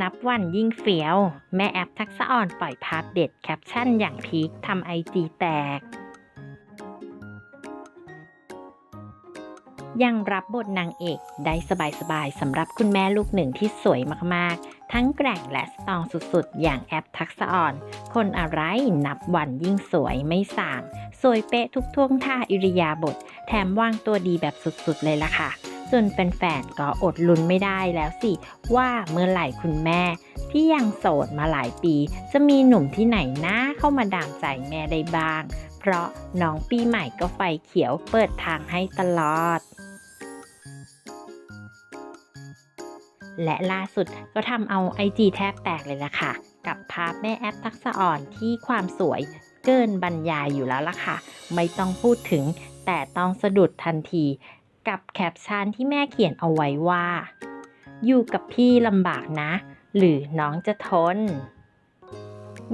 นับวันยิ่งเฟี้ยว แม่แอปทักษะอ่อนปล่อยภาพเด็ดแคปชั่นอย่างพีคทำไอจีแตก ยังรับบทนางเอกได้สบายๆสำหรับคุณแม่ลูกหนึ่งที่สวยมากๆ ทั้งแกร่งและสตองสุดๆ อย่างแอปทักษะอ่อน คนอะไรนับวันยิ่งสวยไม่ส่าง สวยเป๊ะทุกท่วงท่าอิริยาบถแถมวางตัวดีแบบสุดๆเลยล่ะค่ะ จนแฟนๆก็อดลุ้นไม่ได้แล้วสิ ว่าเมื่อไหร่คุณแม่ ที่ยังโสดมาหลายปี จะมีหนุ่มที่ไหนนะเข้ามาดามใจแม่ได้บ้าง เพราะน้องปีใหม่ก็ไฟเขียวเปิดทางให้ตลอดและล่าสุดก็ทำเอาไอจีแทบแตกเลยล่ะค่ะ กับภาพแม่แอปทักษะอ่อนที่ความสวยเกินบรรยายอยู่แล้วล่ะค่ะ ไม่ต้องพูดถึงแต่ต้องสะดุดทันที กับแคปชั่นที่แม่เขียนเอาไว้ว่า อยู่กับพี่ลำบากนะ หรือน้องจะทน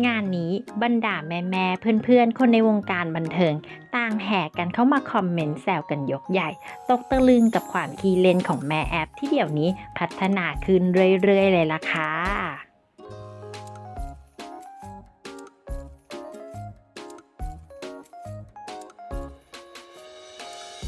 งานนี้บรรดาแม่ๆเพื่อนๆ คนในวงการบันเทิง ต่างแห่กันเข้ามาคอมเมนต์แซวกันยกใหญ่ ตกตะลึงกับความคีเลนของแม่แอปที่เดี๋ยวนี้พัฒนาขึ้นเรื่อยๆ เลยล่ะค่ะ